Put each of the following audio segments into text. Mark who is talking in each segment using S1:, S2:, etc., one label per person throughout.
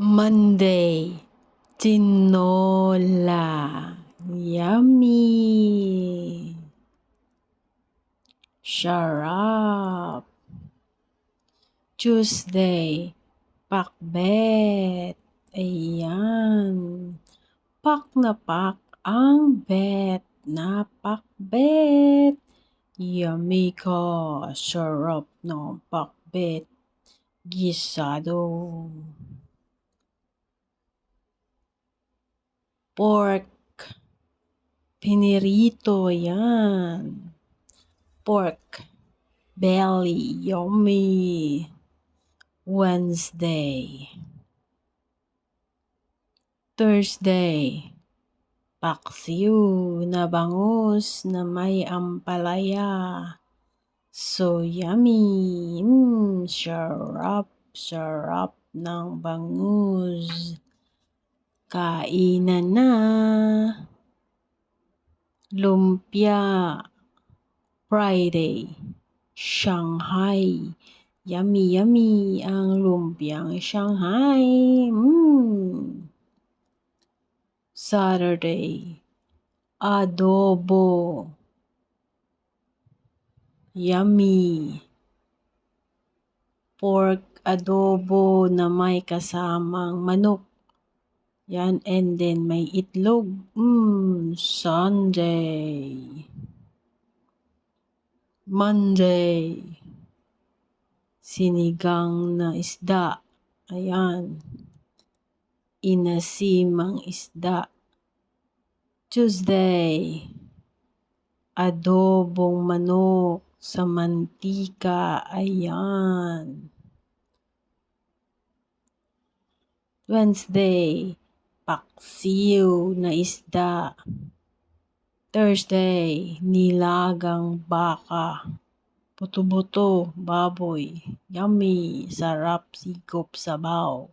S1: Monday, tinola. Yummy. Sarap. Tuesday, pakbet. Ayan. Pak na pak ang bet na pakbet. Yummy ka. Sarap ng pakbet. Gisado. Pork. Pinirito yan. Pork. Belly. Yummy. Wednesday. Thursday. Paksiw na bangus na may ampalaya. So yummy. Mmm, sarap, sarap ng bangus. Kainan na. Lumpia. Friday. Shanghai. Yummy, yummy ang lumpiang Shanghai. Mmm. Saturday. Adobo. Yummy. Pork adobo na may kasamang manok. Yan, and then may itlog. Mmm, Sunday. Monday. Sinigang na isda. Ayan. Inasimang isda. Tuesday. Adobong manok sa mantika. Ayan. Wednesday. Paksiw na isda. Thursday, nilagang baka. Buto-buto, baboy. Yummy, sarap sigop sabaw.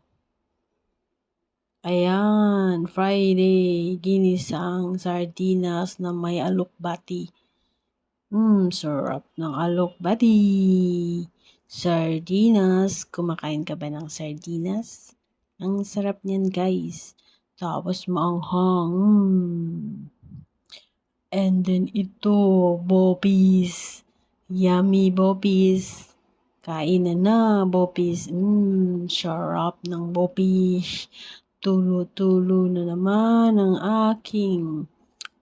S1: Ayan, Friday, ginisang sardinas na may alokbati. Mmm, sarap ng alokbati. Sardinas, kumakain ka ba ng sardinas? Ang sarap niyan guys. Tapos maanghang. Mmm. And then ito, bopis. Yummy bopis. Kain na na, bopis. Mmm, sarap ng bopis. Tulo-tulo na naman ang aking.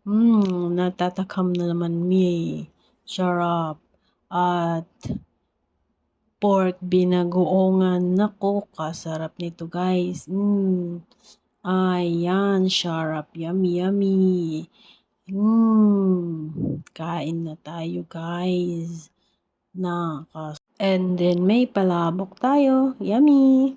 S1: Mmm, natatakam na naman mi. Sarap. At pork binagoongan. Nako, kasarap nito guys. Mmm. Ayan, sarap. Yummy, yummy. Mmm. Kain na tayo guys. Nakas. And then may palabok tayo. Yummy.